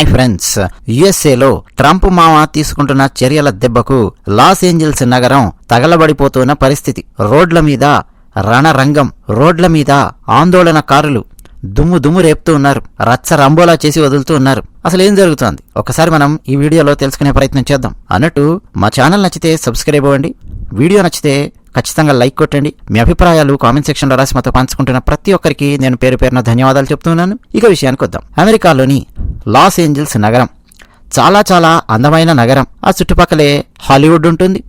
Hi friends యుఎస్ఏలో Trump మామ తీసుకుంటున్న చర్యల దెబ్బకు లాస్ ఏంజల్స్ నగరం తగలబడిపోతున్న పరిస్థితి. రోడ్ల మీద రణరంగం రోడ్ల మీద ఆందోళనకారులు దుమ్ము దుమ్ము రేపుతూ ఉన్నారు. రచ్చ రంబోలా చేసి వదులుతూ ఉన్నారు. అసలు ఏం జరుగుతోంది? ఒకసారి మనం ఈ వీడియోలో తెలుసుకునే ప్రయత్నం చేద్దాం. అన్నట్టు మా ఛానల్ నచ్చితే సబ్స్క్రైబ్ అవ్వండి. వీడియో నచ్చితే ఖచ్చితంగా లైక్ కొట్టండి. మీ అభిప్రాయాలు కామెంట్ సెక్షన్లో రాసి మాతో పంచుకుంటున్న ప్రతి ఒక్కరికి నేను పేరు పేరున ధన్యవాదాలు చెప్తున్నాను. ఇక విషయానికి వద్దాం. అమెరికాలోని లాస్ ఏంజల్స్ నగరం. చాలా చాలా అందమైన నగరం. ఆ చుట్టుపక్కలే హాలీవుడ్ ఉంటుంది.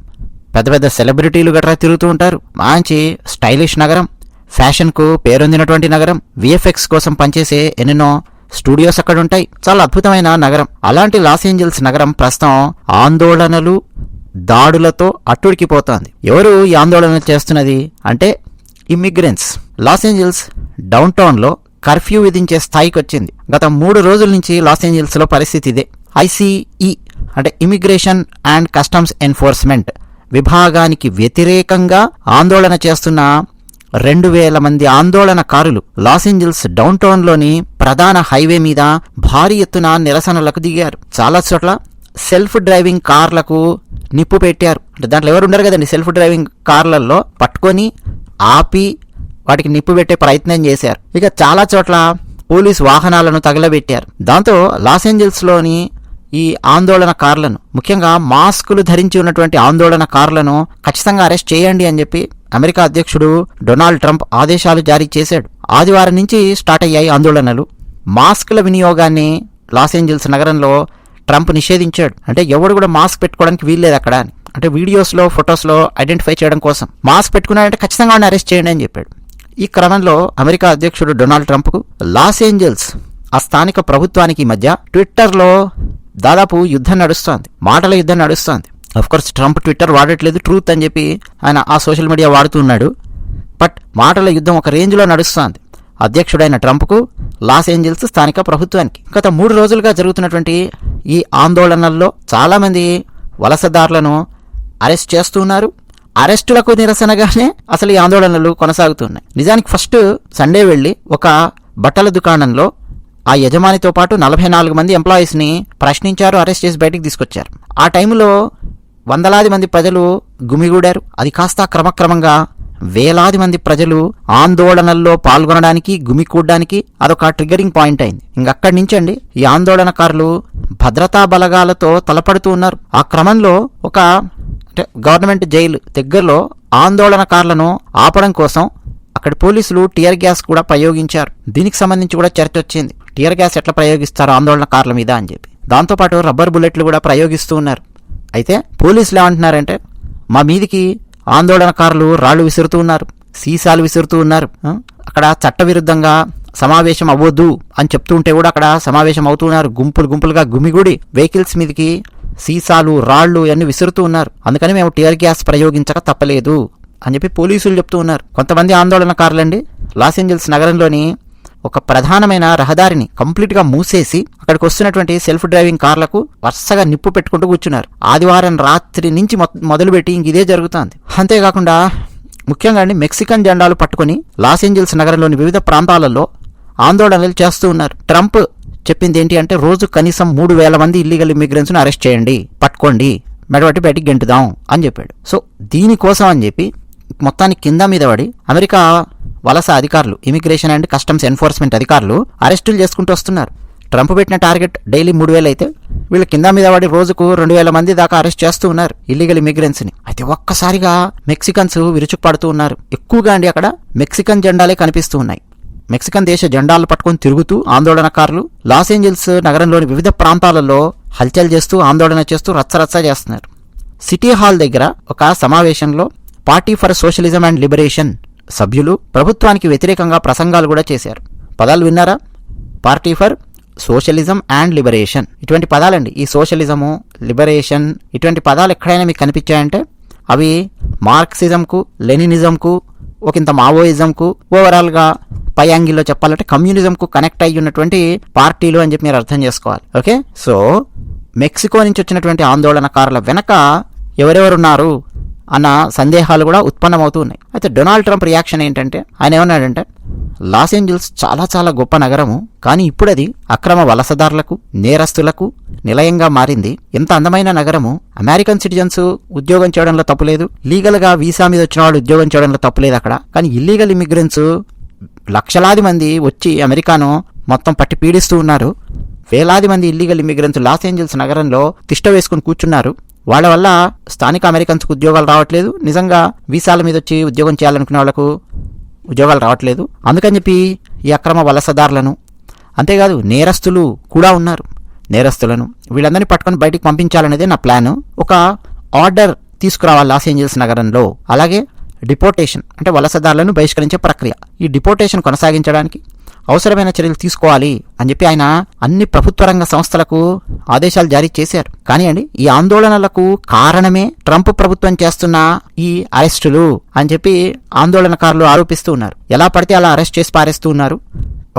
పెద్ద పెద్ద సెలబ్రిటీలు గట్రా తిరుగుతూ ఉంటారు. మంచి స్టైలిష్ నగరం. ఫ్యాషన్కు పేరొందినటువంటి నగరం. విఎఫ్ఎక్స్ కోసం పనిచేసే ఎన్నెన్నో స్టూడియోస్ అక్కడ ఉంటాయి. చాలా అద్భుతమైన నగరం. అలాంటి లాస్ ఏంజల్స్ నగరం ప్రస్తుతం ఆందోళనలు దాడులతో అట్టుడికిపోతోంది. ఎవరు ఈ ఆందోళన చేస్తున్నది? అంటే ఇమ్మిగ్రెంట్స్ లాస్ ఏంజల్స్ డౌన్ టౌన్లో కర్ఫ్యూ విధించే స్థాయికి వచ్చింది గత మూడు రోజుల నుంచి లాస్ ఏంజల్స్లో పరిస్థితి ఇదే. ఐసీఈ అంటే ఇమిగ్రేషన్ అండ్ కస్టమ్స్ ఎన్ఫోర్స్మెంట్ విభాగానికి వ్యతిరేకంగా ఆందోళన చేస్తున్న రెండు వేల మంది ఆందోళనకారులు లాస్ ఏంజల్స్ డౌన్ టౌన్లోని ప్రధాన హైవే మీద భారీ ఎత్తున నిరసనలకు దిగారు. చాలా చోట్ల సెల్ఫ్ డ్రైవింగ్ కార్లకు నిప్పు పెట్టారు. అంటే దాంట్లో ఎవరు ఉండరు కదండి సెల్ఫ్ డ్రైవింగ్ కార్లలో పట్టుకొని ఆపి వాటికి నిప్పు పెట్టే ప్రయత్నం చేశారు. ఇక చాలా చోట్ల పోలీస్ వాహనాలను తగలబెట్టారు. దాంతో లాస్ ఏంజల్స్లోని ఈ ఆందోళన కార్లను ముఖ్యంగా మాస్కులు ధరించి ఉన్నటువంటి ఆందోళన కార్లను ఖచ్చితంగా అరెస్ట్ చేయండి అని చెప్పి అమెరికా అధ్యక్షుడు డొనాల్డ్ ట్రంప్ ఆదేశాలు జారీ చేశాడు. ఆదివారం నుంచి స్టార్ట్ అయ్యాయి ఆందోళనలు. మాస్కుల వినియోగాన్ని లాస్ ఏంజల్స్ నగరంలో ట్రంప్ నిషేధించాడు. అంటే ఎవడు కూడా మాస్క్ పెట్టుకోవడానికి వీల్లేదు అక్కడ అని. అంటే వీడియోస్లో ఫొటోస్లో ఐడెంటిఫై చేయడం కోసం. మాస్క్ పెట్టుకున్నాడంటే ఖచ్చితంగా వాడిని అరెస్ట్ చేయండి అని చెప్పాడు. ఈ క్రమంలో అమెరికా అధ్యక్షుడు డొనాల్డ్ ట్రంప్కు లాస్ ఏంజల్స్ ఆ స్థానిక ప్రభుత్వానికి మధ్య ట్విట్టర్లో దాదాపు యుద్ధం నడుస్తోంది. మాటల యుద్ధం నడుస్తోంది. కోర్స్ ట్రంప్ ట్విట్టర్ వాడట్లేదు ట్రూత్ అని చెప్పి ఆయన ఆ సోషల్ మీడియా వాడుతున్నాడు బట్ మాటల యుద్ధం ఒక రేంజ్లో నడుస్తోంది. అధ్యక్షుడైన ట్రంప్కు లాస్ ఏంజల్స్ స్థానిక ప్రభుత్వానికి. గత మూడు రోజులుగా జరుగుతున్నటువంటి ఈ ఆందోళనల్లో చాలామంది వలసదారులను అరెస్ట్ చేస్తున్నారు. అరెస్టులకు నిరసనగానే అసలు ఈ ఆందోళనలు కొనసాగుతున్నాయి. నిజానికి ఫస్ట్ సండే వెళ్ళి ఒక బట్టల దుకాణంలో ఆ యజమానితో పాటు నలభై నాలుగు మంది ఎంప్లాయీస్ని ప్రశ్నించారు అరెస్ట్ చేసి బయటికి తీసుకొచ్చారు. ఆ టైంలో వందలాది మంది ప్రజలు గుమిగూడారు. అది కాస్త క్రమక్రమంగా వేలాది మంది ప్రజలు ఆందోళనల్లో పాల్గొనడానికి గుమికూడడానికి అదొక ట్రిగరింగ్ పాయింట్ అయింది. ఇంకక్కడి నుంచి అండి ఈ ఆందోళనకారులు భద్రతా బలగాలతో తలపడుతూ ఉన్నారు. ఆ క్రమంలో ఒక అంటే గవర్నమెంట్ జైలు దగ్గరలో ఆందోళనకారులను ఆపడం కోసం అక్కడ పోలీసులు టియర్ గ్యాస్ కూడా ప్రయోగించారు. దీనికి సంబంధించి కూడా చర్చ వచ్చింది. టియర్ గ్యాస్ ఎట్లా ప్రయోగిస్తారు ఆందోళనకారుల మీద అని చెప్పి. దాంతోపాటు రబ్బర్ బుల్లెట్లు కూడా ప్రయోగిస్తూ ఉన్నారు. అయితే పోలీసులు ఏమంటున్నారంటే మా మీదికి ఆందోళనకారులు రాళ్ళు విసురుతూ ఉన్నారు సీసాలు విసురుతూ ఉన్నారు. అక్కడ చట్టవిరుద్ధంగా సమావేశం అవ్వద్దు అని చెప్తూ ఉంటే కూడా అక్కడ సమావేశం అవుతున్నారు గుంపులు గుంపులుగా గుమిగుడి వెహికల్స్ మీదకి సీసాలు రాళ్ళు ఇవన్నీ విసురుతూ ఉన్నారు. అందుకని మేము టీఆర్ గ్యాస్ ప్రయోగించక తప్పలేదు అని చెప్పి పోలీసులు చెప్తూ ఉన్నారు. కొంతమంది ఆందోళనకారులండి. లాస్ ఏంజల్స్ నగరంలోని ఒక ప్రధానమైన రహదారిని కంప్లీట్గా మూసేసి అక్కడికి వస్తున్నటువంటి సెల్ఫ్ డ్రైవింగ్ కార్లకు వరుసగా నిప్పు పెట్టుకుంటూ కూర్చున్నారు. ఆదివారం రాత్రి నుంచి మొ- మొదలుపెట్టి ఇంక ఇదే జరుగుతోంది. అంతేకాకుండా ముఖ్యంగా అండి మెక్సికన్ జెండాలు పట్టుకుని లాస్ ఏంజల్స్ నగరంలోని వివిధ ప్రాంతాలలో ఆందోళనలు చేస్తూ ఉన్నారు. ట్రంప్ చెప్పింది ఏంటి అంటే రోజు కనీసం మూడు వేల మంది ఇల్లీగల్ ఇమిగ్రెంట్స్ను అరెస్ట్ చేయండి పట్టుకోండి మెడబట్టి బయటికి గెంటుదాం అని చెప్పాడు. సో దీనికోసం అని చెప్పి మొత్తానికి కింద మీద పడి అమెరికా వలస అధికారులు ఇమిగ్రేషన్ అండ్ కస్టమ్స్ ఎన్ఫోర్స్మెంట్ అధికారులు అరెస్టులు చేసుకుంటూ వస్తున్నారు. ట్రంప్ పెట్టిన టార్గెట్ డైలీ మూడు వేలు అయితే వీళ్ళు కింద మీద పడి రోజుకు రెండు వేల మంది దాకా అరెస్ట్ చేస్తూ ఉన్నారు ఇల్లీగల్ ఇమిగ్రెంట్స్ని. అయితే ఒక్కసారిగా మెక్సికన్స్ విరుచుకుపడుతూ ఉన్నారు. ఎక్కువగా అండి అక్కడ మెక్సికన్ జెండాలే కనిపిస్తూ ఉన్నాయి. మెక్సికన్ దేశ జెండాలు పట్టుకొని తిరుగుతూ ఆందోళనకారులు లాస్ ఏంజల్స్ నగరంలోని వివిధ ప్రాంతాలలో హల్చల్ చేస్తూ ఆందోళన చేస్తూ రచ్చరచ్చ చేస్తున్నారు. సిటీ హాల్ దగ్గర ఒక సమావేశంలో Party for Socialism and Liberation సభ్యులు ప్రభుత్వానికి వ్యతిరేకంగా ప్రసంగాలు కూడా చేశారు. పదాలు విన్నారా? Party for Socialism and Liberation. ఇటువంటి పదాలండి. ఈ సోషలిజము లిబరేషన్ ఇటువంటి పదాలు ఎక్కడైనా మీకు కనిపించాయంటే అవి మార్క్సిజంకు లెనినిజంకు ఒకంత మావోయిజంకు ఓవరాల్గా పై యాంగిల్లో చెప్పాలంటే కమ్యూనిజంకు కనెక్ట్ అయ్యి ఉన్నటువంటి పార్టీలు అని చెప్పి మీరు అర్థం చేసుకోవాలి. ఓకే? సో మెక్సికో నుంచి వచ్చినటువంటి ఆందోళనకారుల వెనక ఎవరెవరున్నారు? అన్న సందేహాలు కూడా ఉత్పన్నమవుతూ ఉన్నాయి. అయితే డొనాల్డ్ ట్రంప్ రియాక్షన్ ఏంటంటే ఆయన ఏమన్నాడంటే లాస్ ఏంజల్స్ చాలా చాలా గొప్ప నగరము కానీ ఇప్పుడు అది అక్రమ వలసదారులకు నేరస్తులకు నిలయంగా మారింది. ఎంత అందమైన నగరము అమెరికన్ సిటిజన్స్ ఉద్యోగం చేయడంలో తప్పులేదు లీగల్గా వీసా మీద వచ్చిన వాళ్ళు ఉద్యోగం చేయడంలో తప్పులేదు అక్కడ. కానీ ఇల్లీగల్ ఇమిగ్రెంట్స్ లక్షలాది మంది వచ్చి అమెరికాను మొత్తం పట్టి పీడిస్తూ ఉన్నారు. వేలాది మంది ఇల్లీగల్ ఇమిగ్రెంట్స్ లాస్ ఏంజల్స్ నగరంలో తిష్ట వేసుకుని కూర్చున్నారు. వాళ్ళ వల్ల స్థానిక అమెరికన్స్కు ఉద్యోగాలు రావట్లేదు. నిజంగా వీసాల మీద వచ్చి ఉద్యోగం చేయాలనుకునే వాళ్ళకు ఉద్యోగాలు రావట్లేదు. అందుకని చెప్పి ఈ అక్రమ వలసదారులను అంతేకాదు నేరస్తులు కూడా ఉన్నారు. నేరస్తులను వీళ్ళందరినీ పట్టుకొని బయటికి పంపించాలనేదే నా ప్లాన్. ఒక ఆర్డర్ తీసుకురావాలి లాస్ ఏంజల్స్ నగరంలో. అలాగే డిపోర్టేషన్ అంటే వలసదారులను బహిష్కరించే ప్రక్రియ. ఈ డిపోర్టేషన్ కొనసాగించడానికి అవసరమైన చర్యలు తీసుకోవాలి అని చెప్పి ఆయన అన్ని ప్రభుత్వ రంగ సంస్థలకు ఆదేశాలు జారీ చేశారు. కానీ అండి ఈ ఆందోళనలకు కారణమే ట్రంప్ ప్రభుత్వం చేస్తున్న ఈ అరెస్టులు అని చెప్పి ఆందోళనకారులు ఆరోపిస్తూ ఉన్నారు. ఎలా పడితే అలా అరెస్ట్ చేసి పారేస్తూ ఉన్నారు.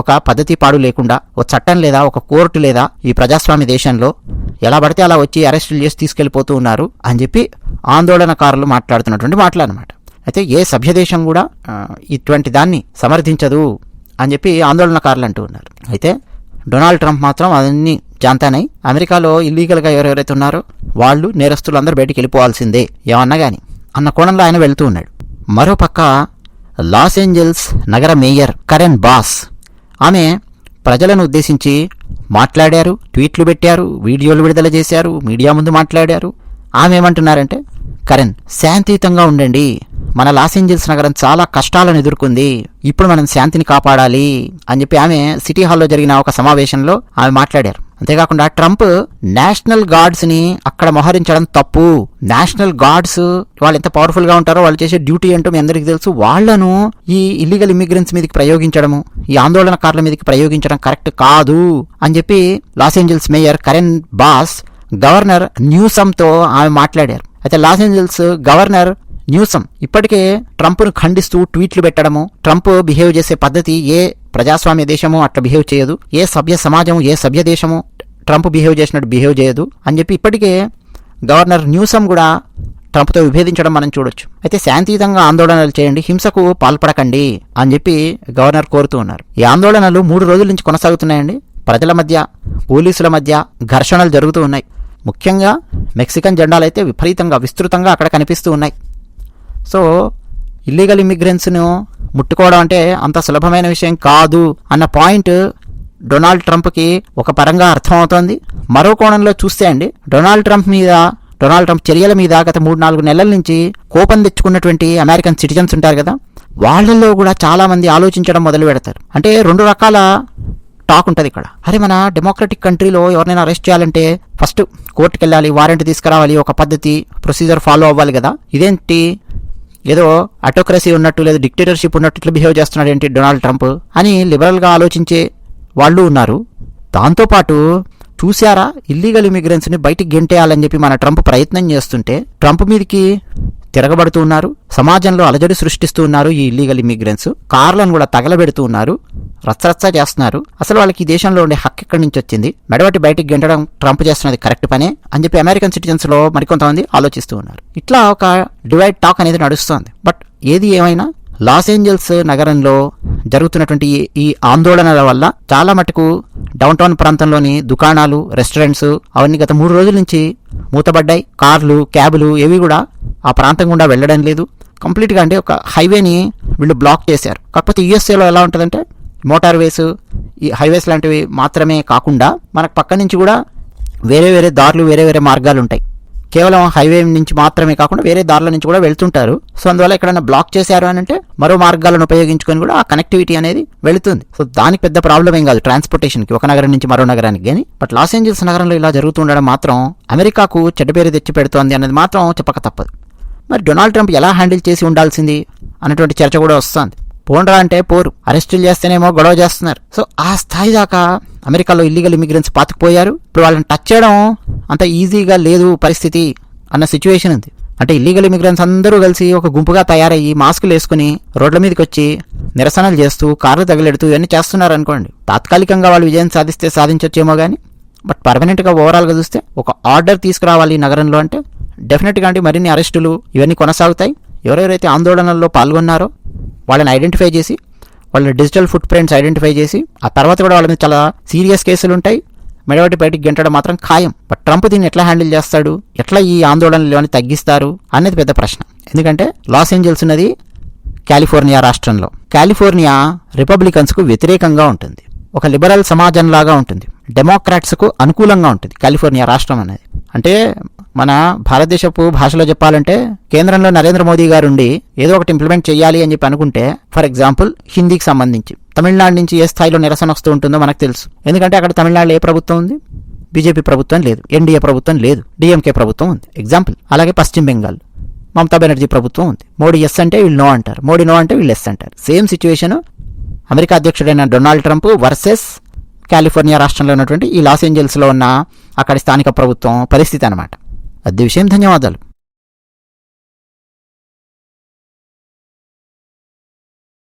ఒక పద్ధతి పాడు లేకుండా ఒక చట్టం లేదా ఒక కోర్టు లేదా ఈ ప్రజాస్వామ్య దేశంలో ఎలా పడితే అలా వచ్చి అరెస్టులు చేసి తీసుకెళ్ళిపోతూ ఉన్నారు అని చెప్పి ఆందోళనకారులు మాట్లాడుతున్నటువంటి మాటలన్నమాట అయితే ఏ సభ్య దేశం కూడా ఇటువంటి దాన్ని సమర్థించదు. అని చెప్పి ఆందోళనకారులు అంటూ ఉన్నారు. అయితే డొనాల్డ్ ట్రంప్ మాత్రం అవన్నీ జాంతానై. అమెరికాలో ఇల్లీగల్గా ఎవరెవరైతే ఉన్నారో వాళ్ళు నేరస్తులు అందరూ బయటికి వెళ్ళిపోవాల్సిందే. ఏమన్నా కానీ అన్న కోణంలో ఆయన వెళ్తూ ఉన్నాడు. మరోపక్క లాస్ ఏంజల్స్ నగర మేయర్ కరెన్ బాస్ ఆమె ప్రజలను ఉద్దేశించి మాట్లాడారు ట్వీట్లు పెట్టారు వీడియోలు విడుదల చేశారు మీడియా ముందు మాట్లాడారు. ఆమె ఏమంటున్నారంటే కరణ్ శాంతియుతంగా ఉండండి. మన లాస్ ఏంజల్స్ నగరం చాలా కష్టాలను ఎదుర్కొంది. ఇప్పుడు మనం శాంతిని కాపాడాలి అని చెప్పి ఆమె సిటీ హాల్లో జరిగిన ఒక సమావేశంలో ఆమె మాట్లాడారు. అంతేకాకుండా ట్రంప్ నేషనల్ గార్డ్స్ని అక్కడ మోహరించడం తప్పు. నేషనల్ గార్డ్స్ వాళ్ళు ఎంత పవర్ఫుల్గా ఉంటారో వాళ్ళు చేసే డ్యూటీ ఏంటో మీ అందరికీ తెలుసు. వాళ్ళను ఈ ఇల్లీగల్ ఇమిగ్రెంట్స్ మీదకి ప్రయోగించడము ఈ ఆందోళనకారుల మీదకి ప్రయోగించడం కరెక్ట్ కాదు అని చెప్పి Los Angeles mayor Karen Bass governor న్యూసమ్తో ఆమె మాట్లాడారు. అయితే లాస్ ఏంజల్స్ గవర్నర్ న్యూసమ్ ఇప్పటికే ట్రంప్ను ఖండిస్తూ ట్వీట్లు పెట్టడము ట్రంప్ బిహేవ్ చేసే పద్ధతి ఏ ప్రజాస్వామ్య దేశము అట్లా బిహేవ్ చేయదు ఏ సభ్య సమాజం ఏ సభ్య దేశము ట్రంప్ బిహేవ్ చేసినట్టు బిహేవ్ చేయదు అని చెప్పి ఇప్పటికే గవర్నర్ న్యూసమ్ కూడా ట్రంప్తో విభేదించడం మనం చూడొచ్చు. అయితే శాంతియుతంగా ఆందోళనలు చేయండి హింసకు పాల్పడకండి అని చెప్పి గవర్నర్ కోరుతూ ఉన్నారు. ఈ ఆందోళనలు మూడు రోజుల నుంచి కొనసాగుతున్నాయండి. ప్రజల మధ్య పోలీసుల మధ్య ఘర్షణలు జరుగుతూ ఉన్నాయి. ముఖ్యంగా మెక్సికన్ జెండాలు అయితే విపరీతంగా విస్తృతంగా అక్కడ కనిపిస్తూ ఉన్నాయి. సో ఇల్లీగల్ ఇమిగ్రెంట్స్ను ముట్టుకోవడం అంటే అంత సులభమైన విషయం కాదు అన్న పాయింట్ డొనాల్డ్ ట్రంప్కి ఒక పరంగా అర్థమవుతోంది. మరో కోణంలో చూస్తే అండి డొనాల్డ్ ట్రంప్ మీద డొనాల్డ్ ట్రంప్ చర్యల మీద గత మూడు నాలుగు నెలల నుంచి కోపం తెచ్చుకున్నటువంటి అమెరికన్ సిటిజన్స్ ఉంటారు కదా వాళ్ళల్లో కూడా చాలామంది ఆలోచించడం మొదలు పెడతారు అంటే రెండు రకాల టాక్ ఉంటుంది ఇక్కడ. అరే మన డెమోక్రటిక్ కంట్రీలో ఎవరినైనా అరెస్ట్ చేయాలంటే ఫస్ట్ కోర్టుకి వెళ్ళాలి వారెంట్ తీసుకురావాలి ఒక పద్ధతి ప్రొసీజర్ ఫాలో అవ్వాలి కదా. ఇదేంటి? ఏదో అటోక్రసీ ఉన్నట్టు లేదా డిక్టేటర్షిప్ ఉన్నట్టు ఇట్లా బిహేవ్ చేస్తున్నాడు ఏంటి డొనాల్డ్ ట్రంప్ అని లిబరల్గా ఆలోచించే వాళ్ళు ఉన్నారు. దాంతోపాటు చూశారా ఇల్లీగల్ ఇమిగ్రెంట్స్ని బయటికి గెంటేయాలని చెప్పి మన ట్రంప్ ప్రయత్నం చేస్తుంటే ట్రంప్ మీదకి తిరగబడుతూ ఉన్నారు. సమాజంలో అలజడి సృష్టిస్తూ ఉన్నారు ఈ ఇల్లీగల్ ఇమిగ్రెంట్స్ కార్లను కూడా తగలబెడుతూ ఉన్నారు. రచ్చరచ్చ చేస్తున్నారు. అసలు వాళ్ళకి ఈ దేశంలో ఉండే హక్కు ఎక్కడి నుంచి వచ్చింది? మెడవటి బయటికి గెంటడం ట్రంప్ చేస్తున్నది కరెక్ట్ పనే అని చెప్పి అమెరికన్ సిటిజన్స్లో మరికొంతమంది ఆలోచిస్తూ ఉన్నారు. ఇట్లా ఒక డివైడ్ టాక్ అనేది నడుస్తోంది. బట్ ఏది ఏమైనా లాస్ ఏంజల్స్ నగరంలో జరుగుతున్నటువంటి ఈ- ఆందోళనల వల్ల చాలా మటుకు డౌన్ టౌన్ ప్రాంతంలోని దుకాణాలు రెస్టారెంట్స్ అవన్నీ గత మూడు రోజుల నుంచి మూతబడ్డాయి కార్లు క్యాబులు ఏవి కూడా ఆ ప్రాంతం గుండా వెళ్ళడం లేదు. కంప్లీట్గా అంటే ఒక హైవేని వీళ్ళు బ్లాక్ చేశారు. కాకపోతే యూఎస్ఏలో ఎలా ఉంటుందంటే మోటార్ వేస్ ఈ హైవేస్ లాంటివి మాత్రమే కాకుండా మనకు పక్క నుంచి కూడా వేరే వేరే దారులు వేరే వేరే మార్గాలు ఉంటాయి. కేవలం హైవే నుంచి మాత్రమే కాకుండా వేరే దారుల నుంచి కూడా వెళ్తుంటారు. సో అందువల్ల ఎక్కడైనా బ్లాక్ చేశారు అని అంటే మరో మార్గాలను ఉపయోగించుకొని కూడా ఆ కనెక్టివిటీ అనేది వెళుతుంది. సో దానికి పెద్ద ప్రాబ్లం ఏం కాదు ట్రాన్స్పోర్టేషన్కి ఒక నగరం నుంచి మరో నగరానికి కానీ. బట్ లాస్ ఏంజల్స్ నగరంలో ఇలా జరుగుతుండడం మాత్రం అమెరికాకు చెడ్డ పేరు తెచ్చి పెడుతోంది అనేది మాత్రం చెప్పక తప్పదు. మరి డొనాల్డ్ ట్రంప్ ఎలా హ్యాండిల్ చేసి ఉండాల్సింది అన్నటువంటి చర్చ కూడా వస్తుంది. పోండ్రా అంటే పోరు. అరెస్టులు చేస్తేనేమో గొడవ చేస్తున్నారు. సో ఆ స్థాయి దాకా అమెరికాలో ఇల్లీగల్ ఇమిగ్రెంట్స్ పాతుకుపోయారు. ఇప్పుడు వాళ్ళని టచ్ చేయడం అంత ఈజీగా లేదు పరిస్థితి అన్న సిచ్యువేషన్ ఉంది. అంటే ఇల్లీగల్ ఇమిగ్రెంట్స్ అందరూ కలిసి ఒక గుంపుగా తయారయ్యి మాస్కులు వేసుకుని రోడ్ల మీదకి వచ్చి నిరసనలు చేస్తూ కార్లు తగిలెడుతూ ఇవన్నీ చేస్తున్నారు అనుకోండి. తాత్కాలికంగా వాళ్ళు విజయం సాధిస్తే సాధించొచ్చేమో కానీ బట్ పర్మనెంట్గా ఓవరాల్గా చూస్తే ఒక ఆర్డర్ తీసుకురావాలి ఈ నగరంలో అంటే డెఫినెట్గా అంటే మరిన్ని అరెస్టులు ఇవన్నీ కొనసాగుతాయి. ఎవరెవరైతే ఆందోళనల్లో పాల్గొన్నారో వాళ్ళని ఐడెంటిఫై చేసి వాళ్ళ డిజిటల్ ఫుట్ ప్రింట్స్ ఐడెంటిఫై చేసి ఆ తర్వాత కూడా వాళ్ళ మీద చాలా సీరియస్ కేసులు ఉంటాయి. మెడవటి బయటికి గెంటడం మాత్రం ఖాయం. బట్ ట్రంప్ దీన్ని ఎట్లా హ్యాండిల్ చేస్తాడు? ఎట్లా ఈ ఆందోళనలు తగ్గిస్తారు? అనేది పెద్ద ప్రశ్న. ఎందుకంటే లాస్ ఏంజల్స్ ఉన్నది కాలిఫోర్నియా రాష్ట్రంలో. కాలిఫోర్నియా రిపబ్లికన్స్కు వ్యతిరేకంగా ఉంటుంది. ఒక లిబరల్ సమాజంలాగా ఉంటుంది. డెమోక్రాట్స్కు అనుకూలంగా ఉంటుంది కాలిఫోర్నియా రాష్ట్రం అనేది. అంటే మన భారతదేశపు భాషలో చెప్పాలంటే కేంద్రంలో నరేంద్ర మోదీ గారు ఉండి ఏదో ఒకటి ఇంప్లిమెంట్ చేయాలి అని చెప్పి అనుకుంటే ఫర్ ఎగ్జాంపుల్ హిందీకి సంబంధించి. తమిళనాడు నుంచి ఏ స్థాయిలో నిరసన వస్తూ ఉంటుందో మనకు తెలుసు. ఎందుకంటే అక్కడ తమిళనాడులో ఏ ప్రభుత్వం ఉంది? బీజేపీ ప్రభుత్వం లేదు. ఎన్డీఏ ప్రభుత్వం లేదు. డిఎంకే ప్రభుత్వం ఉంది. ఎగ్జాంపుల్ అలాగే పశ్చిమ బెంగాల్. మమతా బెనర్జీ ప్రభుత్వం ఉంది. మోడీ ఎస్ అంటే వీళ్ళు నో అంటారు. మోడీ నో అంటే వీళ్ళు ఎస్ అంటారు. సేమ్ సిచ్యువేషన్ అమెరికా అధ్యక్షుడైన డొనాల్డ్ ట్రంప్ వర్సెస్ కాలిఫోర్నియా రాష్ట్రంలో ఉన్నటువంటి ఈ లాస్ ఏంజల్స్లో ఉన్న అక్కడి స్థానిక ప్రభుత్వం పరిస్థితి అనమాట అదే విషయం ధన్యవాదాలు.